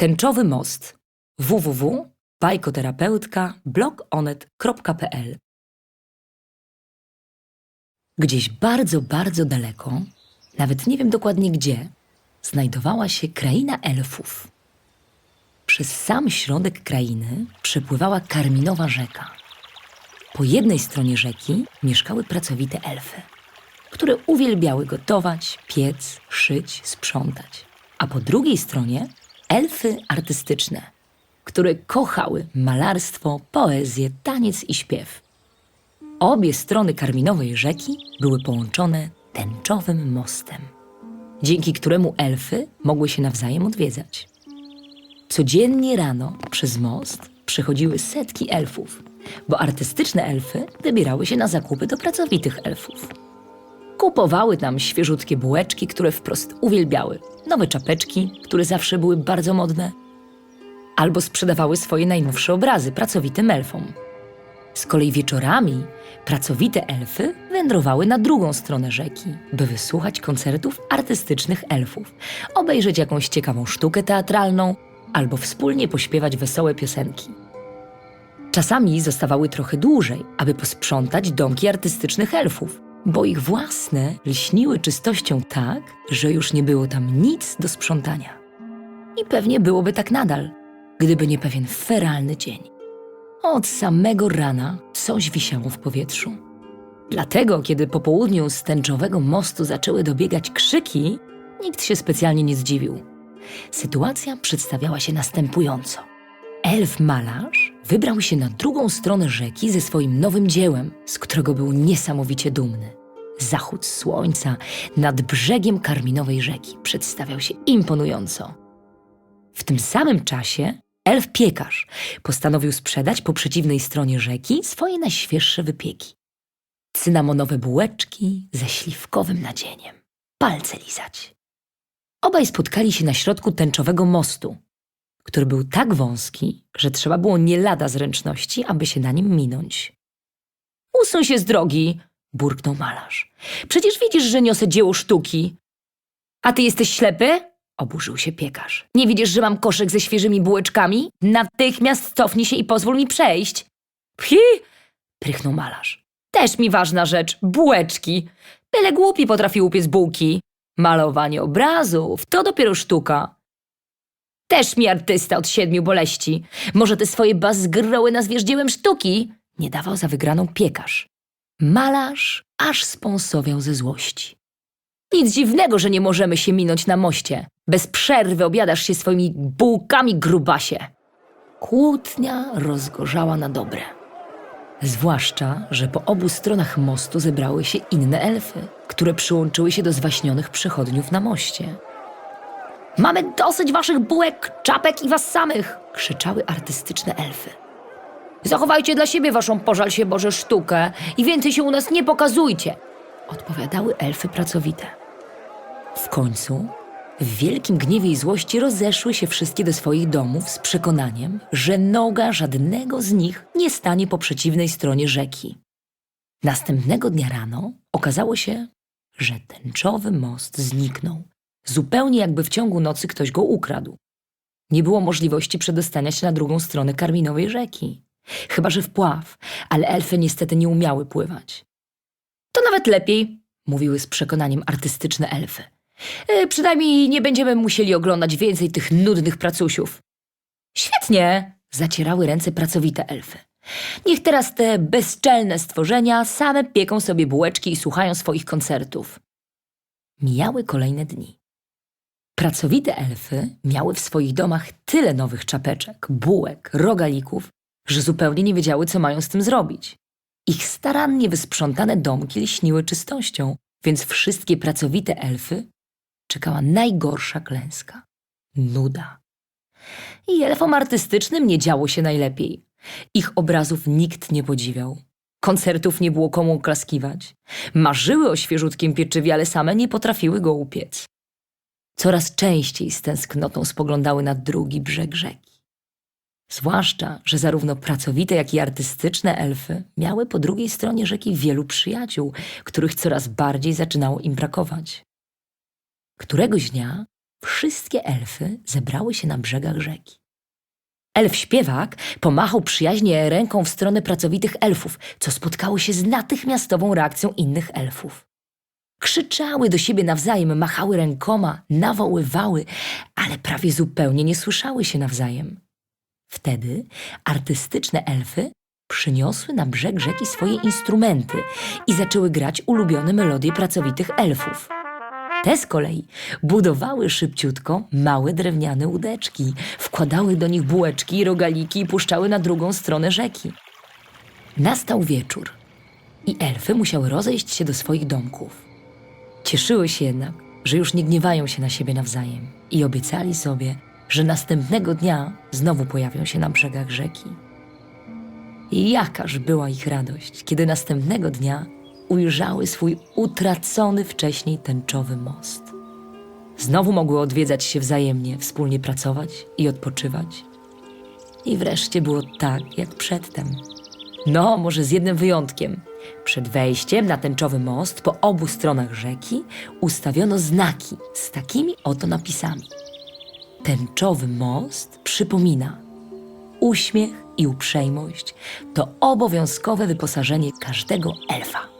Tęczowy most www.bajkoterapeutka.blogonet.pl Gdzieś bardzo, bardzo daleko, nawet nie wiem dokładnie gdzie, znajdowała się kraina elfów. Przez sam środek krainy przepływała karminowa rzeka. Po jednej stronie rzeki mieszkały pracowite elfy, które uwielbiały gotować, piec, szyć, sprzątać. A po drugiej stronie elfy artystyczne, które kochały malarstwo, poezję, taniec i śpiew. Obie strony karminowej rzeki były połączone tęczowym mostem, dzięki któremu elfy mogły się nawzajem odwiedzać. Codziennie rano przez most przechodziły setki elfów, bo artystyczne elfy wybierały się na zakupy do pracowitych elfów. Kupowały tam świeżutkie bułeczki, które wprost uwielbiały, nowe czapeczki, które zawsze były bardzo modne, albo sprzedawały swoje najnowsze obrazy pracowitym elfom. Z kolei wieczorami pracowite elfy wędrowały na drugą stronę rzeki, by wysłuchać koncertów artystycznych elfów, obejrzeć jakąś ciekawą sztukę teatralną albo wspólnie pośpiewać wesołe piosenki. Czasami zostawały trochę dłużej, aby posprzątać domki artystycznych elfów, bo ich własne lśniły czystością tak, że już nie było tam nic do sprzątania. I pewnie byłoby tak nadal, gdyby nie pewien feralny dzień. Od samego rana coś wisiało w powietrzu. Dlatego, kiedy po południu z tęczowego mostu zaczęły dobiegać krzyki, nikt się specjalnie nie zdziwił. Sytuacja przedstawiała się następująco. Elf malarz wybrał się na drugą stronę rzeki ze swoim nowym dziełem, z którego był niesamowicie dumny. Zachód słońca nad brzegiem karminowej rzeki przedstawiał się imponująco. W tym samym czasie elf piekarz postanowił sprzedać po przeciwnej stronie rzeki swoje najświeższe wypieki. Cynamonowe bułeczki ze śliwkowym nadzieniem. Palce lizać. Obaj spotkali się na środku tęczowego mostu, który był tak wąski, że trzeba było nie lada zręczności, aby się na nim minąć. Usuń się z drogi, burknął malarz. Przecież widzisz, że niosę dzieło sztuki. A ty jesteś ślepy? Oburzył się piekarz. Nie widzisz, że mam koszek ze świeżymi bułeczkami? Natychmiast cofnij się i pozwól mi przejść. Phi! prychnął malarz. Też mi ważna rzecz, bułeczki. Byle głupi potrafi upiec bułki. Malowanie obrazów to dopiero sztuka. Też mi artysta od siedmiu boleści. Może te swoje bazgroły nazwiesz dziełem sztuki? Nie dawał za wygraną piekarz. Malarz aż spąsowiał ze złości. Nic dziwnego, że nie możemy się minąć na moście. Bez przerwy obiadasz się swoimi bułkami, grubasie. Kłótnia rozgorzała na dobre. Zwłaszcza, że po obu stronach mostu zebrały się inne elfy, które przyłączyły się do zwaśnionych przechodniów na moście. Mamy dosyć waszych bułek, czapek i was samych! krzyczały artystyczne elfy. Zachowajcie dla siebie waszą pożal się Boże sztukę i więcej się u nas nie pokazujcie! Odpowiadały elfy pracowite. W końcu, w wielkim gniewie i złości rozeszły się wszystkie do swoich domów z przekonaniem, że noga żadnego z nich nie stanie po przeciwnej stronie rzeki. Następnego dnia rano okazało się, że tęczowy most zniknął, zupełnie jakby w ciągu nocy ktoś go ukradł. Nie było możliwości przedostania się na drugą stronę karminowej rzeki. Chyba, że wpław, ale elfy niestety nie umiały pływać. To nawet lepiej, mówiły z przekonaniem artystyczne elfy. E, przynajmniej nie będziemy musieli oglądać więcej tych nudnych pracusiów. Świetnie, zacierały ręce pracowite elfy. Niech teraz te bezczelne stworzenia same pieką sobie bułeczki i słuchają swoich koncertów. Mijały kolejne dni. Pracowite elfy miały w swoich domach tyle nowych czapeczek, bułek, rogalików, że zupełnie nie wiedziały, co mają z tym zrobić. Ich starannie wysprzątane domki lśniły czystością, więc wszystkie pracowite elfy czekała najgorsza klęska nuda. I elfom artystycznym nie działo się najlepiej. Ich obrazów nikt nie podziwiał. Koncertów nie było komu oklaskiwać. Marzyły o świeżutkim pieczywie, ale same nie potrafiły go upiec. Coraz częściej z tęsknotą spoglądały na drugi brzeg rzeki. Zwłaszcza, że zarówno pracowite, jak i artystyczne elfy miały po drugiej stronie rzeki wielu przyjaciół, których coraz bardziej zaczynało im brakować. Któregoś dnia wszystkie elfy zebrały się na brzegach rzeki. Elf śpiewak pomachał przyjaźnie ręką w stronę pracowitych elfów, co spotkało się z natychmiastową reakcją innych elfów. Krzyczały do siebie nawzajem, machały rękoma, nawoływały, ale prawie zupełnie nie słyszały się nawzajem. Wtedy artystyczne elfy przyniosły na brzeg rzeki swoje instrumenty i zaczęły grać ulubione melodie pracowitych elfów. Te z kolei budowały szybciutko małe drewniane łódeczki, wkładały do nich bułeczki i rogaliki i puszczały na drugą stronę rzeki. Nastał wieczór i elfy musiały rozejść się do swoich domków. Cieszyły się jednak, że już nie gniewają się na siebie nawzajem i obiecali sobie, że następnego dnia znowu pojawią się na brzegach rzeki. I jakaż była ich radość, kiedy następnego dnia ujrzały swój utracony wcześniej tęczowy most. Znowu mogły odwiedzać się wzajemnie, wspólnie pracować i odpoczywać. I wreszcie było tak, jak przedtem. No, może z jednym wyjątkiem. Przed wejściem na tęczowy most po obu stronach rzeki ustawiono znaki z takimi oto napisami. Tęczowy most przypomina: uśmiech i uprzejmość to obowiązkowe wyposażenie każdego elfa.